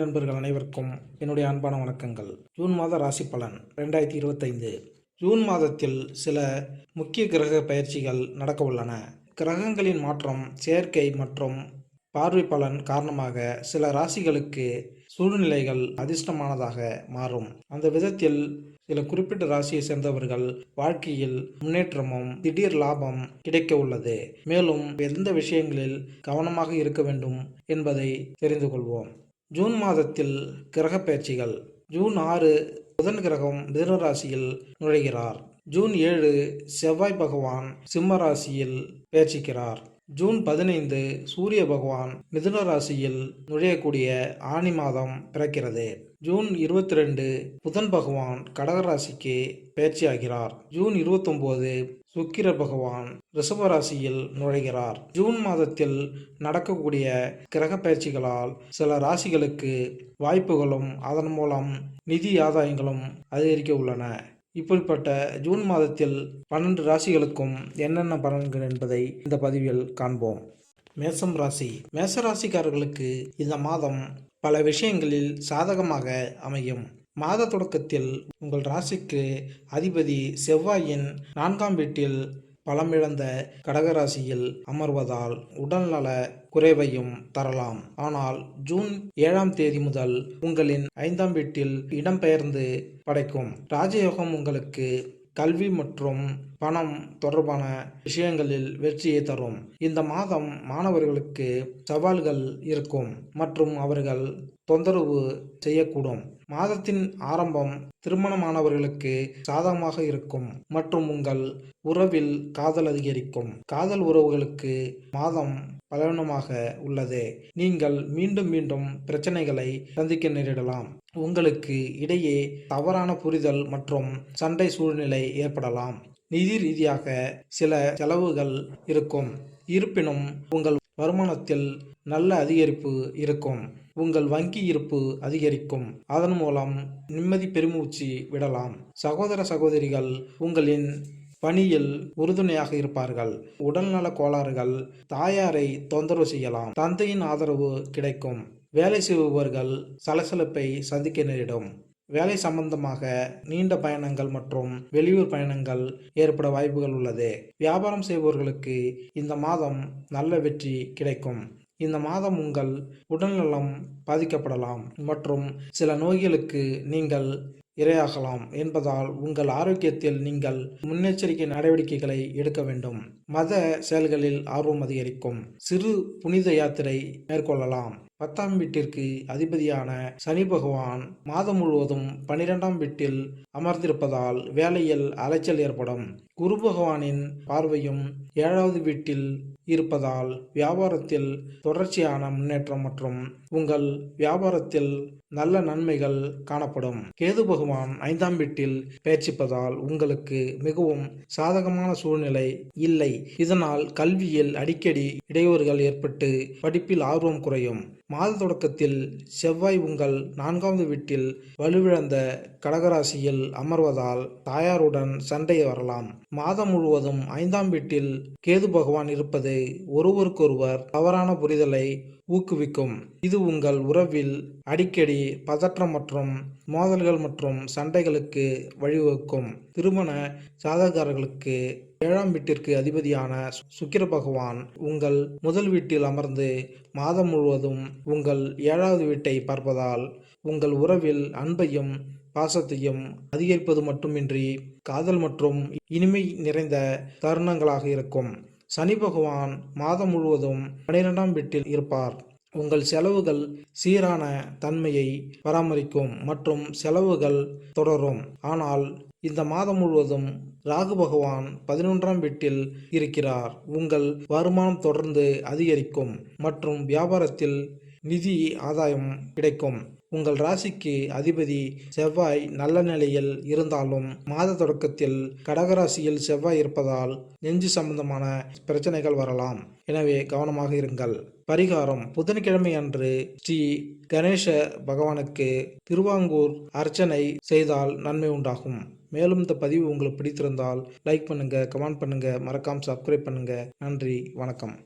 நண்பர்கள் அனைவருக்கும் என்னுடைய அன்பான வணக்கங்கள். ஜூன் மாத ராசி பலன் ரெண்டாயிரத்தி இருபத்தைந்து. ஜூன் மாதத்தில் சில முக்கிய கிரக பயிற்சிகள் நடக்க உள்ளன. கிரகங்களின் மாற்றம் செயற்கை மற்றும் பார்வை பலன் காரணமாக சில ராசிகளுக்கு சூழ்நிலைகள் அதிர்ஷ்டமானதாக மாறும். அந்த விதத்தில் சில குறிப்பிட்ட ராசியை சேர்ந்தவர்கள் வாழ்க்கையில் முன்னேற்றமும் திடீர் லாபம் கிடைக்க உள்ளது. மேலும் எந்த விஷயங்களில் கவனமாக இருக்க வேண்டும் என்பதை தெரிந்து கொள்வோம். ஜூன் மாதத்தில் கிரக பயிற்சிகள். ஜூன் ஆறு புதன் கிரகம் மிதுன ராசியில் நுழைகிறார். ஜூன் ஏழு செவ்வாய் பகவான் சிம்ம ராசியில் பயிற்சிக்கிறார். ஜூன் பதினைந்து சூரிய பகவான் மிதுன ராசியில் நுழையக்கூடிய ஆனி மாதம் பிறக்கிறது. ஜூன் இருபத்தி ரெண்டு புதன் பகவான் கடக ராசிக்கு பயிற்சியாகிறார் ஜூன் இருபத்தொம்போது சுக்கிர பகவான் ரிஷபராசியில் நுழைகிறார். ஜூன் மாதத்தில் நடக்கக்கூடிய கிரக பயிற்சிகளால் சில ராசிகளுக்கு வாய்ப்புகளும் அதன் மூலம் நிதி ஆதாயங்களும் அதிகரிக்க உள்ளன. இப்படிப்பட்ட ஜூன் மாதத்தில் பன்னெண்டு ராசிகளுக்கும் என்னென்ன பலன்கள் என்பதை இந்த பதிவில் காண்போம். மேசம் ராசி. மேச ராசிக்காரர்களுக்கு இந்த மாதம் பல விஷயங்களில் சாதகமாக அமையும். மாத தொடக்கத்தில் உங்கள் ராசிக்கு அதிபதி செவ்வாயின் நான்காம் வீட்டில் பலமிழந்த கடகராசியில் அமர்வதால் உடல்நல குறைவையும் தரலாம். ஆனால் ஜூன் ஏழாம் தேதி முதல் உங்களின் ஐந்தாம் வீட்டில் இடம்பெயர்ந்து படைக்கும் ராஜயோகம் உங்களுக்கு கல்வி மற்றும் பணம் தொடர்பான விஷயங்களில் வெற்றியை தரும். இந்த மாதம் மாணவர்களுக்கு சவால்கள் இருக்கும் மற்றும் அவர்கள் தொந்தரவு செய்யக்கூடும். மாதத்தின் ஆரம்பம் திருமணமானவர்களுக்கு சாதகமாக இருக்கும் மற்றும் உங்கள் உறவில் காதல் அதிகரிக்கும். காதல் உறவுகளுக்கு மாதம் பலவீனமாக உள்ளது. நீங்கள் மீண்டும் மீண்டும் பிரச்சனைகளை சந்திக்க நேரிடலாம். உங்களுக்கு இடையே தவறான புரிதல் மற்றும் சண்டை சூழ்நிலை ஏற்படலாம். நிதி ரீதியாக சில செலவுகள் இருக்கும். இருப்பினும் உங்கள் வருமானத்தில் நல்ல அதிகரிப்பு இருக்கும். உங்கள் வங்கி இருப்பு அதிகரிக்கும். அதன் மூலம் நிம்மதி பெருமூச்சு விடலாம். சகோதர சகோதரிகள் உங்களின் பணியில் உறுதுணையாக இருப்பார்கள். உடல்நல கோளாறுகள் தாயாரை தொந்தரவு செய்யலாம். தந்தையின் ஆதரவு கிடைக்கும். வேலை செய்பவர்கள் சலசலப்பை சந்திக்க நேரிடும். வேலை சம்பந்தமாக நீண்ட பயணங்கள் மற்றும் வெளியூர் பயணங்கள் ஏற்பட வாய்ப்புகள் உள்ளது. வியாபாரம் செய்பவர்களுக்கு இந்த மாதம் நல்ல வெற்றி கிடைக்கும். இந்த மாதம் உங்கள் உடல்நலம் பாதிக்கப்படலாம் மற்றும் சில நோய்களுக்கு நீங்கள் இரையாகலாம் என்பதால் உங்கள் ஆரோக்கியத்தில் நீங்கள் முன்னெச்சரிக்கை நடவடிக்கைகளை எடுக்க வேண்டும். மத செயல்களில் ஆர்வம் அதிகரிக்கும். சிறு புனித யாத்திரை மேற்கொள்ளலாம். பத்தாம் வீட்டிற்கு அதிபதியான சனி பகவான் மாதம் முழுவதும் பனிரெண்டாம் வீட்டில் அமர்ந்திருப்பதால் வேலையில் அலைச்சல் ஏற்படும். குரு பகவானின் பார்வையும் ஏழாவது வீட்டில் இருப்பதால் வியாபாரத்தில் தொடர்ச்சியான முன்னேற்றம் மற்றும் உங்கள் வியாபாரத்தில் நல்ல நன்மைகள் காணப்படும். கேது பகவான் ஐந்தாம் வீட்டில் பயிற்சிப்பதால் உங்களுக்கு மிகவும் சாதகமான சூழ்நிலை இல்லை. இதனால் கல்வியில் அடிக்கடி இடையூறுகள் ஏற்பட்டு படிப்பில் ஆர்வம் குறையும். மாத தொடக்கத்தில் செவ்வாய் உங்கள் நான்காவது வீட்டில் வலுவிழந்த கடகராசியில் அமர்வதால் தாயாருடன் சண்டை வரலாம். மாதம் முழுவதும் ஐந்தாம் வீட்டில் கேது பகவான் இருப்பது ஒருவருக்கொருவர் தவறான புரிதலை ஊக்குவிக்கும். இது உங்கள் உறவில் அடிக்கடி பதற்றம் மற்றும் மோதல்கள் மற்றும் சண்டைகளுக்கு வழிவகுக்கும். திருமண சாதகர்களுக்கு ஏழாம் வீட்டிற்கு அதிபதியான சுக்கிர பகவான் உங்கள் முதல் வீட்டில் அமர்ந்து மாதம் முழுவதும் உங்கள் ஏழாவது வீட்டை பார்ப்பதால் உங்கள் உறவில் அன்பையும் பாசத்தையும் அதிகரிப்பது மட்டுமின்றி காதல் மற்றும் இனிமை நிறைந்த தருணங்களாக இருக்கும். சனி பகவான் மாதம் முழுவதும் பனிரெண்டாம் வீட்டில் இருப்பார். உங்கள் செலவுகள் சீரான தன்மையை பராமரிக்கும் மற்றும் செலவுகள் தொடரும். ஆனால் இந்த மாதம் முழுவதும் ராகு பகவான் பதினொன்றாம் வீட்டில் இருக்கிறார். உங்கள் வருமானம் தொடர்ந்து அதிகரிக்கும் மற்றும் வியாபாரத்தில் நிதி ஆதாயம் கிடைக்கும். உங்கள் ராசிக்கு அதிபதி செவ்வாய் நல்ல நிலையில் இருந்தாலும் மாத தொடக்கத்தில் கடகராசியில் செவ்வாய் இருப்பதால் நெஞ்சு சம்பந்தமான பிரச்சனைகள் வரலாம். எனவே கவனமாக இருங்கள். பரிகாரம் புதன்கிழமை அன்று ஸ்ரீ கணேச பகவானுக்கு திருவாங்கூர் அர்ச்சனை செய்தால் நன்மை உண்டாகும். மேலும் இந்த பதிவு உங்களுக்கு பிடித்திருந்தால் லைக் பண்ணுங்க கமெண்ட் பண்ணுங்க மறக்காம சப்ஸ்கிரைப் பண்ணுங்க. நன்றி வணக்கம்.